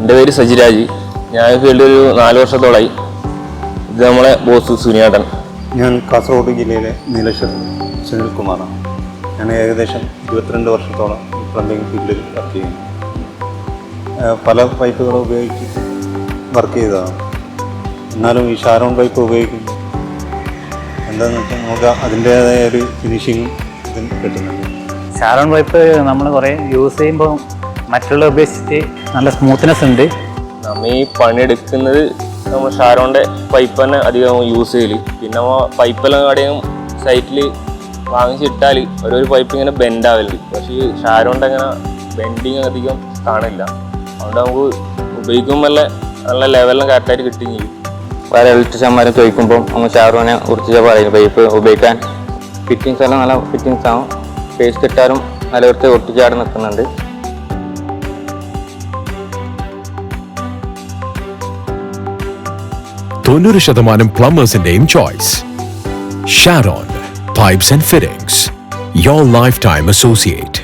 എന്റെ പേര് സജിരാജ്. ഞാൻ ഫീൽഡ് ഫീൽഡിൽ ഒരു നാല് വർഷത്തോളായി. ഇത് നമ്മളെ ബോസ് സുനിയാട്ടൻ. ഞാൻ കാസർഗോഡ് ജില്ലയിലെ നീലേശ്വരം സുനിൽകുമാറാണ്. ഞാൻ ഏകദേശം ഇരുപത്തിരണ്ട് വർഷത്തോളം പ്ലംബിംഗ് ഫീൽഡിൽ വർക്ക് ചെയ്യുന്നു. പല പൈപ്പുകൾ ഉപയോഗിച്ച് വർക്ക് ചെയ്തതാണ്. എന്നാലും ഈ ഷാരോൺ പൈപ്പ് ഉപയോഗിക്കുമ്പോൾ എന്താണെന്ന് വെച്ചാൽ നമുക്ക് അതിന്റേതായ ഒരു ഫിനിഷിങ് ഇതിന് കിട്ടുന്നുണ്ട്. ഷാരോൺ പൈപ്പ് നമ്മൾ കുറേ യൂസ് ചെയ്യുമ്പോൾ മറ്റുള്ള ഉപേക്ഷിച്ച് നല്ല സ്മൂത്ത്നെസ് ഉണ്ട്. നമ്മ ഈ പണിയെടുക്കുന്നത് നമ്മൾ ഷാരോന്റെ പൈപ്പ് തന്നെ അധികം യൂസ് ചെയ്യൽ. പിന്നെ നമ്മ പൈപ്പെല്ലാം കടയും സൈറ്റിൽ വാങ്ങിച്ചിട്ടാൽ ഓരോരു പൈപ്പ് ഇങ്ങനെ ബെൻഡ് ആവലുണ്ട്. പക്ഷേ ഈ ഷാരോന്റെ അങ്ങനെ ബെൻഡിങ് അധികം കാണില്ല അതുകൊണ്ട് നമുക്ക് ഉപയോഗിക്കുമ്പോൾ നല്ല നല്ല ലെവലിലും കറക്റ്റായിട്ട് കിട്ടുകയും ചെയ്യും. പല ഇലക്ട്രീഷ്യന്മാരും ചോദിക്കുമ്പോൾ നമ്മൾ ഷാറോനെ കുറിച്ച് പറയും പൈപ്പ് ഉപയോഗിക്കാൻ ഫിറ്റിങ്സ് എല്ലാം നല്ല ഫിറ്റിങ്സ് ആവും. പേസ്റ്റ് ഇട്ടാലും നല്ല വൃത്തി ഒട്ടിച്ചാട് നിൽക്കുന്നുണ്ട്. തൊണ്ണൂറ് ശതമാനം പ്ലംബേഴ്സിന്റെയും choice Sharon pipes and fittings your life time associate